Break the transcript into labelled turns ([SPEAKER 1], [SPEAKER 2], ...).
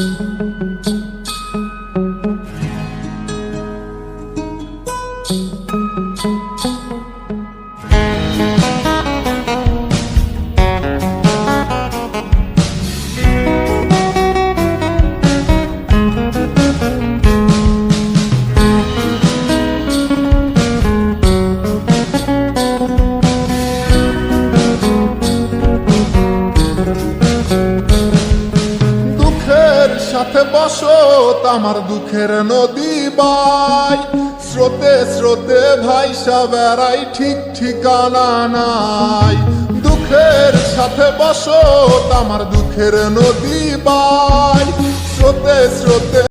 [SPEAKER 1] thank you আমার দুঃখের নদী বাই। স্রোতে স্রোতে ভাই সাবেরাই ঠিক ঠিকানা নাই। দুঃখের সাথে বসো তামার দুঃখের নদী বাই। স্রোতে স্রোতে